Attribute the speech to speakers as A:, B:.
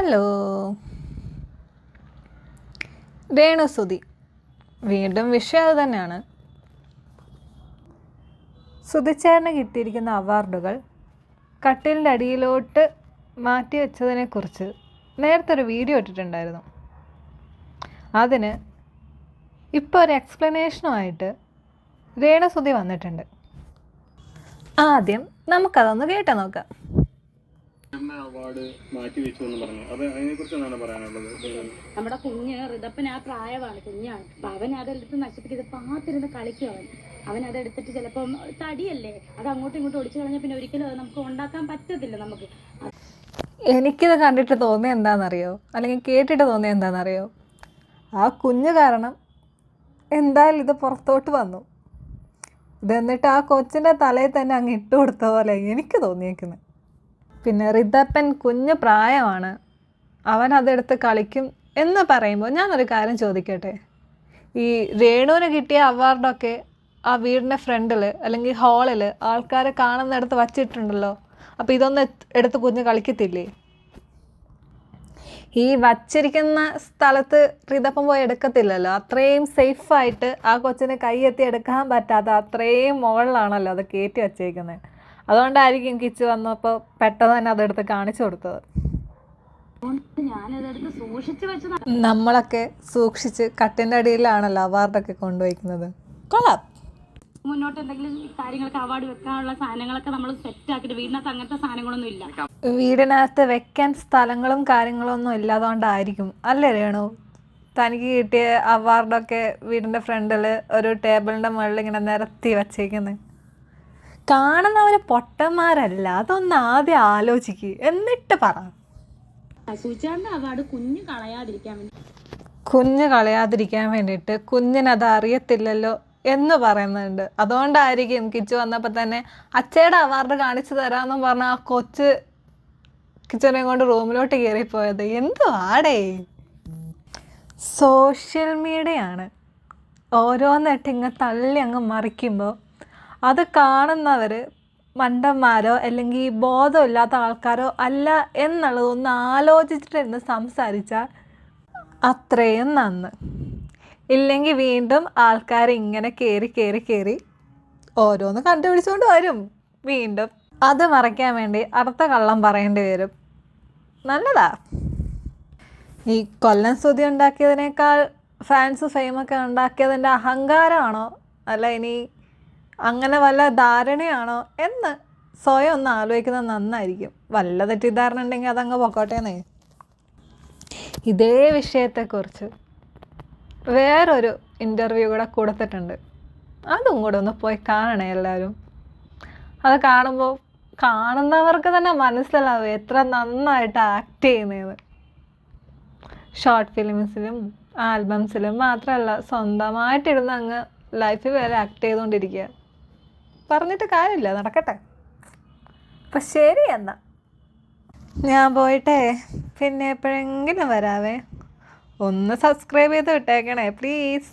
A: Hello. രേണുസുതി. വീണ്ടും വിഷയം അത് തന്നെയാണ്. സുതിച്ചേറിന് കിട്ടിയിരിക്കുന്ന അവാർഡുകൾ കട്ടിലിന്റെ അടിയിലോട്ട് മാറ്റി വെച്ചതിനെക്കുറിച്ച് നേരത്തെ ഒരു വീഡിയോ ഇട്ടിട്ടുണ്ടായിരുന്നു. അതിന് ഇപ്പോൾ ഒരു എക്സ്പ്ലനേഷനുമായിട്ട് രേണുസുതി വന്നിട്ടുണ്ട്. ആദ്യം നമുക്കതൊന്ന് കേട്ട് നോക്കാം.
B: എന്ന അവാർഡ് മാറ്റി വെച്ചു എന്ന് പറഞ്ഞു. അത് അതിനെ കുറിച്ച് എന്താണ് പറയാനുള്ളത്
C: നമ്മുടെ കുഞ്ഞ് റിതപ്പൻ ആ പ്രായമാണ് കുഞ്ഞാണ്. അപ്പൊ അവൻ അതെടുത്ത് നശിപ്പിക്കുന്നത് പാത്തിരുന്ന് കളിക്കും അവൻ. അവൻ അതെടുത്തിട്ട് ചിലപ്പം തടിയല്ലേ? അത് അങ്ങോട്ടും ഇങ്ങോട്ടും ഒടിച്ചു കളഞ്ഞാൽ പിന്നെ ഒരിക്കലും അത് നമുക്ക് ഉണ്ടാക്കാൻ പറ്റത്തില്ല നമുക്ക്.
A: എനിക്കിത് കണ്ടിട്ട് തോന്നിയ എന്താണെന്നറിയോ അല്ലെങ്കിൽ കേട്ടിട്ട് തോന്നിയ എന്താണെന്നറിയോ ആ കുഞ്ഞ് കാരണം എന്തായാലും ഇത് പുറത്തോട്ട് വന്നു. ഇത് എന്നിട്ട് ആ കൊച്ചിന്റെ തലയിൽ തന്നെ അങ്ങ് ഇട്ട് കൊടുത്ത പോലെ എനിക്ക് തോന്നിയേക്കുന്നത് പിന്നെ റിതപ്പൻ കുഞ്ഞു പ്രായമാണ്. അവൻ അതെടുത്ത് കളിക്കും എന്ന് പറയുമ്പോൾ ഞാനൊരു കാര്യം ചോദിക്കട്ടെ? ഈ രേണുവിന് കിട്ടിയ അവാർഡൊക്കെ ആ വീടിന്റെ ഫ്രണ്ടിൽ അല്ലെങ്കിൽ ഹാളിൽ ആൾക്കാരെ കാണുന്നിടത്ത് വച്ചിട്ടുണ്ടല്ലോ. അപ്പോൾ ഇതൊന്ന് എടുത്ത് കുഞ്ഞ് കളിക്കത്തില്ലേ? ഈ വച്ചിരിക്കുന്ന സ്ഥലത്ത് റിതപ്പം പോയി എടുക്കത്തില്ലല്ലോ? അത്രയും സേഫായിട്ട് ആ കൊച്ചിന് എത്തി എടുക്കാൻ പറ്റാത്ത അത്രയും മുകളിലാണല്ലോ അത് കയറ്റി വച്ചേക്കുന്നത് അതുകൊണ്ടായിരിക്കും കിച്ചു വന്നപ്പോൾ പെട്ടെന്ന് തന്നെ അതെടുത്ത് കാണിച്ചു കൊടുത്തത്. നമ്മളൊക്കെ സൂക്ഷിച്ച് കട്ടിന്റെ അടിയിലാണല്ലോ അവാർഡൊക്കെ കൊണ്ടുപോയിക്കുന്നത് കൊള്ളാം.
C: മുന്നോട്ട് എന്തെങ്കിലും കാര്യങ്ങൾക്ക് അവാർഡ് വെക്കാനുള്ള സാധനങ്ങളൊക്കെ നമ്മൾ സെറ്റ് ആക്കിയിട്ട് വീടിനകത്ത് അങ്ങനത്തെ സാധനങ്ങളൊന്നും ഇല്ല.
A: വീടിനകത്ത് വെക്കാൻ സ്ഥലങ്ങളും കാര്യങ്ങളും ഒന്നും ഇല്ലാതുകൊണ്ടായിരിക്കും അല്ലേ രേണു? തനിക്ക് കിട്ടിയ അവാർഡൊക്കെ വീടിന്റെ ഫ്രണ്ടിൽ ഒരു ടേബിളിന്റെ മുകളിൽ ഇങ്ങനെ നിരത്തി വച്ചേക്കുന്നത് കാണുന്നവർ പൊട്ടന്മാരല്ല. അതൊന്ന് ആദ്യം ആലോചിക്ക്. എന്നിട്ട് പറ.
C: അവാർഡ് കുഞ്ഞ് കളയാതിരിക്കാൻ വേണ്ടി.
A: കുഞ്ഞ് കളയാതിരിക്കാൻ വേണ്ടിയിട്ട് കുഞ്ഞിനത് അറിയത്തില്ലല്ലോ എന്ന് പറയുന്നുണ്ട്. അതുകൊണ്ടായിരിക്കും കിച്ചു വന്നപ്പോൾ തന്നെ അച്ചയുടെ അവാർഡ് കാണിച്ചു തരാമെന്നും പറഞ്ഞ ആ കൊച്ച് കിച്ചനെ കൊണ്ട് റൂമിലോട്ട് കയറിപ്പോയത്. ആടേ. സോഷ്യൽ മീഡിയ ആണ് ഓരോന്നിട്ട് ഇങ്ങ് തള്ളി അങ്ങ് മറിക്കുമ്പോൾ അത് കാണുന്നവർ മണ്ടന്മാരോ അല്ലെങ്കിൽ ബോധമില്ലാത്ത ആൾക്കാരോ അല്ല എന്നുള്ളത് ഒന്ന് ആലോചിച്ചിട്ടിരുന്ന് സംസാരിച്ചാൽ അത്രയും നന്ന്. ഇല്ലെങ്കിൽ വീണ്ടും ആൾക്കാർ ഇങ്ങനെ കയറി കയറി കയറി ഓരോന്ന് കണ്ടുപിടിച്ചുകൊണ്ട് വരും. വീണ്ടും അത് മറയ്ക്കാൻ വേണ്ടി അടുത്ത കള്ളം പറയേണ്ടി വരും. നല്ലതാ. ഈ കൊല്ലം സ്തുതി ഉണ്ടാക്കിയതിനേക്കാൾ ഫാൻസ് ഫെയിമൊക്കെ ഉണ്ടാക്കിയതിന്റെ അഹങ്കാരമാണോ? അല്ല ഇനി അങ്ങനെ വല്ല ധാരണയാണോ എന്ന് സ്വയം ഒന്ന് ആലോചിക്കുന്നത് നന്നായിരിക്കും. വല്ല തെറ്റിദ്ധാരണ ഉണ്ടെങ്കിൽ അതങ്ങ് പൊക്കോട്ടേന്നേ. ഇതേ വിഷയത്തെക്കുറിച്ച് വേറൊരു ഇന്റർവ്യൂ കൂടെ കൊടുത്തിട്ടുണ്ട്. അതും കൂടെ ഒന്ന് പോയി കാണണേ എല്ലാവരും. അത് കാണുമ്പോൾ കാണുന്നവർക്ക് തന്നെ മനസ്സിലാവും എത്ര നന്നായിട്ട് ആക്ട് ചെയ്യുന്നതെന്ന് ഷോർട്ട് ഫിലിംസിലും ആൽബംസിലും മാത്രമല്ല സ്വന്തമായിട്ടിരുന്ന് അങ്ങ് ലൈഫിൽ വരെ ആക്ട് ചെയ്തുകൊണ്ടിരിക്കുക. പറഞ്ഞിട്ട് കാര്യമില്ല നടക്കട്ടെ. അപ്പം ശരി എന്നാ. ഞാൻ പോയിട്ടെ പിന്നെ എപ്പോഴെങ്കിലും വരാവേ. ഒന്ന് സബ്സ്ക്രൈബ് ചെയ്ത് വിട്ടേക്കണേ പ്ലീസ്